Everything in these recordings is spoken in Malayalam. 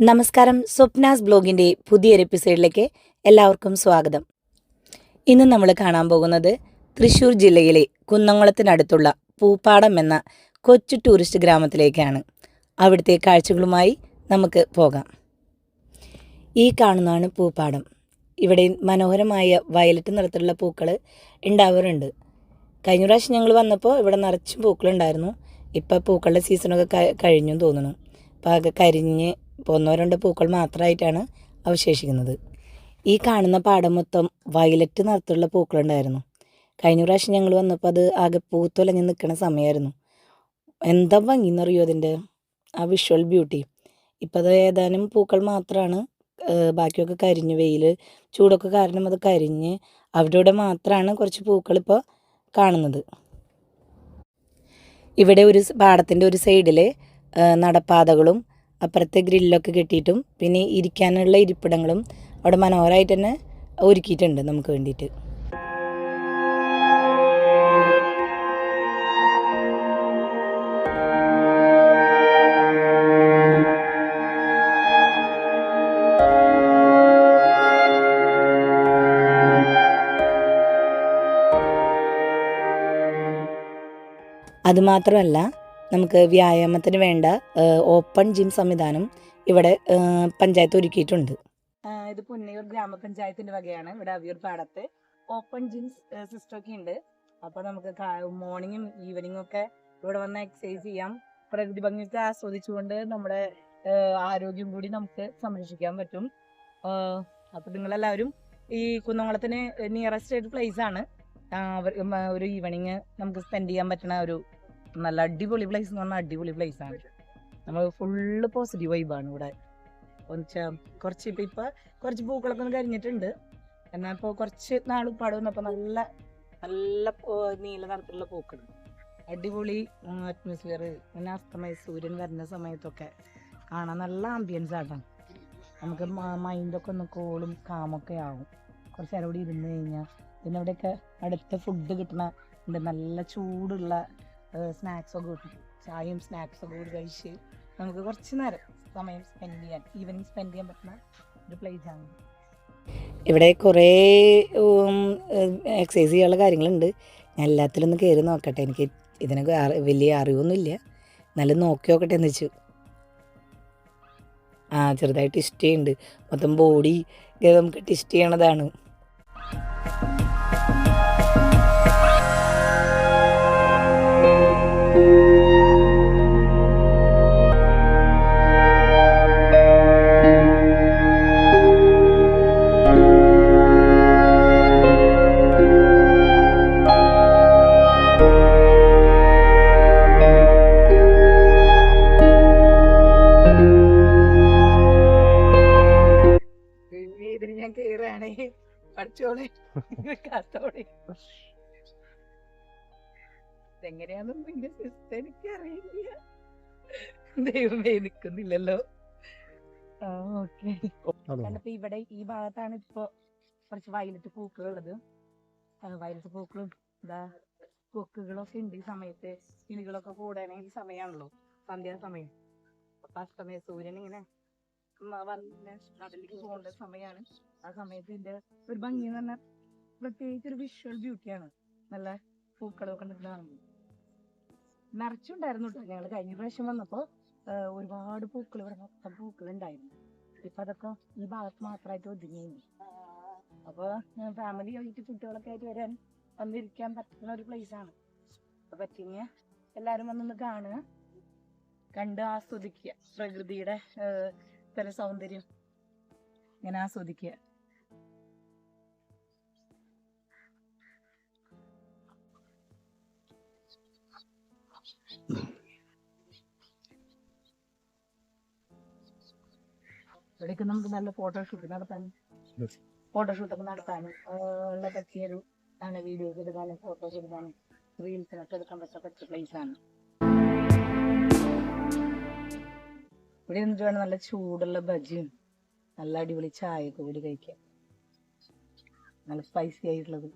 നമസ്കാരം. സ്വപ്നാസ് ബ്ലോഗിന്റെ പുതിയൊരു എപ്പിസോഡിലേക്ക് എല്ലാവർക്കും സ്വാഗതം. ഇന്ന് നമ്മൾ കാണാൻ പോകുന്നത് തൃശ്ശൂർ ജില്ലയിലെ കുന്നംകുളത്തിനടുത്തുള്ള പൂപ്പാടം എന്ന കൊച്ചു ടൂറിസ്റ്റ് ഗ്രാമത്തിലേക്കാണ്. അവിടുത്തെ കാഴ്ചകളുമായി നമുക്ക് പോകാം. ഈ കാണുന്നതാണ് പൂപ്പാടം. ഇവിടെ മനോഹരമായ വയലറ്റ് നിറത്തിലുള്ള പൂക്കൾ ഉണ്ടാവാറുണ്ട്. കഴിഞ്ഞ പ്രാവശ്യം ഞങ്ങൾ വന്നപ്പോൾ ഇവിടെ നിറച്ചും പൂക്കളുണ്ടായിരുന്നു. ഇപ്പോൾ പൂക്കളുടെ സീസണൊക്കെ കഴിഞ്ഞു തോന്നുന്നു. അപ്പോൾ കരിഞ്ഞ് ഇപ്പോൾ ഒന്നോ രണ്ടോ പൂക്കൾ മാത്രമായിട്ടാണ് അവശേഷിക്കുന്നത്. ഈ കാണുന്ന പാടം മൊത്തം വയലറ്റ് നിറത്തിലുള്ള പൂക്കളുണ്ടായിരുന്നു. കഴിഞ്ഞ പ്രാവശ്യം ഞങ്ങൾ വന്നപ്പോൾ അത് ആകെ പൂത്തൊലഞ്ഞ് നിൽക്കുന്ന സമയമായിരുന്നു എന്താ ഭംഗി എന്നറിയോ അതിന്റെ ആ വിഷ്വൽ ബ്യൂട്ടി ഇപ്പം അത് ഏതാനും പൂക്കൾ മാത്രമാണ് ബാക്കിയൊക്കെ കരിഞ്ഞ് വെയിൽ ചൂടൊക്കെ കാരണം അത് കരിഞ്ഞ് അവിടെ ഇവിടെ മാത്രമാണ് കുറച്ച് പൂക്കൾ ഇപ്പോൾ കാണുന്നത്. ഇവിടെ ഒരു പാടത്തിന്റെ ഒരു സൈഡിൽ നടപ്പാതകളും അപ്പുറത്തെ ഗ്രില്ലൊക്കെ കെട്ടിയിട്ടും പിന്നെ ഇരിക്കാനുള്ള ഇരിപ്പിടങ്ങളും അവിടെ മനോഹരമായിട്ട് തന്നെ ഒരുക്കിയിട്ടുണ്ട് നമുക്ക് വേണ്ടിയിട്ട്. അതുമാത്രമല്ല നമുക്ക് വ്യായാമത്തിന് വേണ്ട ഓപ്പൺ ജിം സംവിധാനം ഇവിടെ പഞ്ചായത്ത് ഒരുക്കിയിട്ടുണ്ട്. ഇത് പുന്നയൂർ ഗ്രാമപഞ്ചായത്തിന്റെ വകയാണ്. ഇവിടെ അവിയർ പാടത്ത് ഓപ്പൺ ജിം സിസ്റ്റം ഒക്കെ ഉണ്ട്. അപ്പൊ നമുക്ക് മോർണിംഗും ഈവനിങ്ങും ഒക്കെ ഇവിടെ വന്ന് എക്സസൈസ് ചെയ്യാം. പ്രകൃതി ഭംഗിയൊക്കെ ആസ്വദിച്ചുകൊണ്ട് നമ്മുടെ ആരോഗ്യം കൂടി നമുക്ക് സംരക്ഷിക്കാൻ പറ്റും. അപ്പൊ നിങ്ങളെല്ലാവരും ഈ കുന്നംകുളത്തിന് നിയറസ്റ്റ് ആയിട്ട് പ്ലേസ് ആണ്. ഒരു ഈവനിങ് നമുക്ക് സ്പെൻഡ് ചെയ്യാൻ പറ്റുന്ന ഒരു നല്ല അടിപൊളി പ്ലേസ് എന്ന് പറഞ്ഞാൽ അടിപൊളി പ്ലേസ് ആണ്. നമ്മൾ ഫുള്ള് പോസിറ്റീവ് വൈബാണ് ഇവിടെ. എന്നുവെച്ചാൽ കുറച്ച് ഇപ്പം ഇപ്പം കുറച്ച് പൂക്കളൊക്കെ ഒന്ന് കരിഞ്ഞിട്ടുണ്ട്. എന്നാൽ ഇപ്പോൾ കുറച്ച് നാൾ പാട് വന്നപ്പോൾ നല്ല നല്ല നീല നിറത്തിലുള്ള പൂക്കൾ അടിപൊളി അറ്റ്മോസ്ഫിയർ പിന്നെ അസ്തമയ സൂര്യൻ വരുന്ന സമയത്തൊക്കെ കാണാൻ നല്ല ആംബിയൻസ് ആട്ടോ നമുക്ക് മൈൻഡൊക്കെ ഒന്ന് കോളും കാമൊക്കെ ആവും. കുറച്ച് നേരം ഇവിടെ ഇരുന്ന് കഴിഞ്ഞാൽ പിന്നെ അവിടെയൊക്കെ അടുത്ത ഫുഡ് കിട്ടണ ഉണ്ട് നല്ല ചൂടുള്ള സ്നാക്സ് ഒക്കെ കിട്ടും. ചായയും സ്നാക്സൊക്കെ കൂടി കഴിച്ച് നമുക്ക് കുറച്ച് നേരം സമയം സ്പെൻഡ് ചെയ്യാൻ ഈവനിങ് സ്പെൻഡ് ചെയ്യാൻ പറ്റുന്ന ഒരു പ്ലേസ് ആണ്. ഇവിടെ കുറേ എക്സസൈസ് ചെയ്യാനുള്ള കാര്യങ്ങളുണ്ട്. ഞാൻ എല്ലാത്തിലൊന്ന് കയറി നോക്കട്ടെ. എനിക്ക് ഇതിനൊക്കെ വലിയ അറിവൊന്നുമില്ല. എന്നാലും നോക്കി നോക്കട്ടെ എന്ന് വെച്ചു. ആ ചെറുതായിട്ട് ടിസ്റ്റ് മൊത്തം ബോഡി നമുക്ക് ടിസ്റ്റ് ചെയ്യണതാണ്. പഠിച്ചോളെ എങ്ങനെയാണെന്ന് നിന്റെ സിസ്റ്റർ എനിക്ക് അറിയില്ല ദൈവമേ നിക്കുന്നില്ലല്ലോ. ആ ഓക്കെ. കണ്ടപ്പോ ഇവിടെ ഈ ഭാഗത്താണ് ഇപ്പൊ കുറച്ച് വയലറ്റ് പൂക്കളുള്ളത്. വയലറ്റ് പൂക്കളും എന്താ കൊക്കുകളൊക്കെ ഉണ്ട് ഈ സമയത്ത്. കിളികളൊക്കെ കൂടാനേ ഈ സമയമാണല്ലോ. സന്ധ്യാ സമയം അപ്പൊ അസ്തമയ സൂര്യൻ ഇങ്ങനെ വന്ന് കടലിലേക്ക് പോകേണ്ട സമയമാണ് ആ സമയത്ത് ഇതിന്റെ ഒരു ഭംഗി എന്ന് പറഞ്ഞാൽ പ്രത്യേകിച്ച് ഒരു വിഷ്വൽ ബ്യൂട്ടിയാണ് നല്ല പൂക്കളൊക്കെ ഉണ്ടെന്ന് കാണുമ്പോൾ നിറച്ചുണ്ടായിരുന്നു കേട്ടോ ഞങ്ങൾ കഴിഞ്ഞ പ്രാവശ്യം വന്നപ്പോ ഒരുപാട് പൂക്കൾ ഇവിടെ മൊത്തം പൂക്കൾ ഉണ്ടായിരുന്നു ഇപ്പൊ അതൊക്കെ ഈ ഭാഗത്ത് മാത്രമായിട്ട് ഒതുങ്ങി അപ്പൊ ഫാമിലി ആയിട്ട് കുട്ടികളൊക്കെ ആയിട്ട് വരാൻ വന്നിരിക്കാൻ പറ്റുന്ന ഒരു പ്ലേസ് ആണ്. അപ്പൊ പറ്റിയ എല്ലാരും വന്നൊന്ന് കാണുക. കണ്ട് ആസ്വദിക്കുക. പ്രകൃതിയുടെ സ്ഥല സൗന്ദര്യം. ഇങ്ങനെ ആസ്വദിക്കുക. ഇവിടേക്ക് നമുക്ക് നല്ല ഫോട്ടോഷൂട്ട് നടത്താനും ഫോട്ടോഷൂട്ടൊക്കെ നടത്താനും ഉള്ള പറ്റിയൊരു ആണ് വീഡിയോസ് എടുക്കാനും ഫോട്ടോസ് എടുക്കാനും റീൽസിനൊക്കെ എടുക്കാൻ പറ്റിയ പ്ലേസ് ആണ്. ഇവിടെ നിന്നിട്ട് വേണം? നല്ല ചൂടുള്ള ബജിയും നല്ല അടിപൊളി ചായയൊക്കെ കൂടി കഴിക്കാം. നല്ല സ്പൈസി ആയിട്ടുള്ളത്.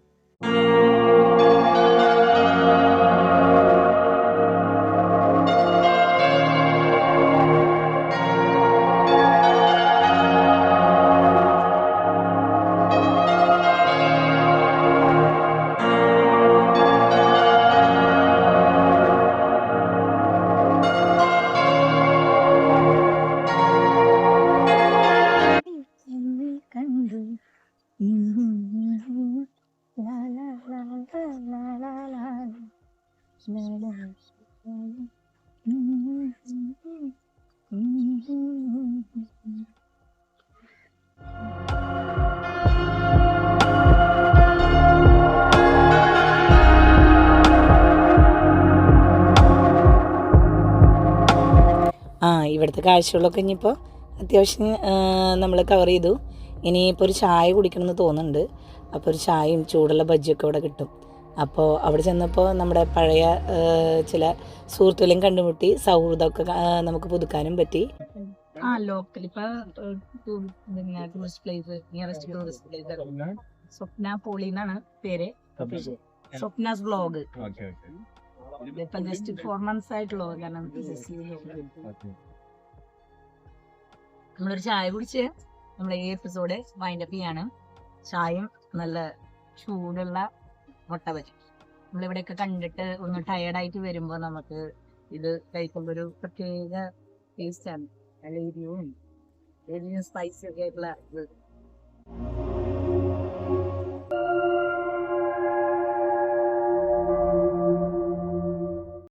ഇവിടുത്തെ കാഴ്ചകളൊക്കെ ഇനിയിപ്പോൾ അത്യാവശ്യം നമ്മൾ കവർ ചെയ്തു. ഇനിയിപ്പോൾ ഒരു ചായ കുടിക്കണമെന്ന് തോന്നുന്നുണ്ട്. അപ്പോൾ ഒരു ചായയും ചൂടുള്ള ബജ്ജിയൊക്കെ അവിടെ കിട്ടും. അപ്പോൾ അവിടെ ചെന്നപ്പോൾ നമ്മുടെ പഴയ ചില സുഹൃത്തുക്കളെയും കണ്ടുമുട്ടി സൗഹൃദമൊക്കെ നമുക്ക് പുതുക്കാനും പറ്റി. ആ local tourist place nearest tourist place Swapna Poly എന്നാണ് പേര് സ്വപ്നാസ് ബ്ലോഗ് ഇപ്പൊ ജസ്റ്റ് ഫോർ മന്ത്സ് ആയിട്ടുള്ളൂ. കാരണം നമ്മളൊരു ചായ കുടിച്ച് നമ്മൾ ഈ എപ്പിസോഡ് വൈൻഡ് അപ്പ് ചെയ്യാണ്. ചായയും നല്ല ചൂടുള്ള മുട്ട വരും നമ്മളിവിടെയൊക്കെ കണ്ടിട്ട് ഒന്ന് ടയർഡായിട്ട് വരുമ്പോൾ നമുക്ക് ഇത് കഴിക്കുമ്പോൾ ഒരു പ്രത്യേക ടേസ്റ്റാണ് നല്ല എരിവും എരിവും സ്പൈസി ഒക്കെ ആയിട്ടുള്ള ഇത്.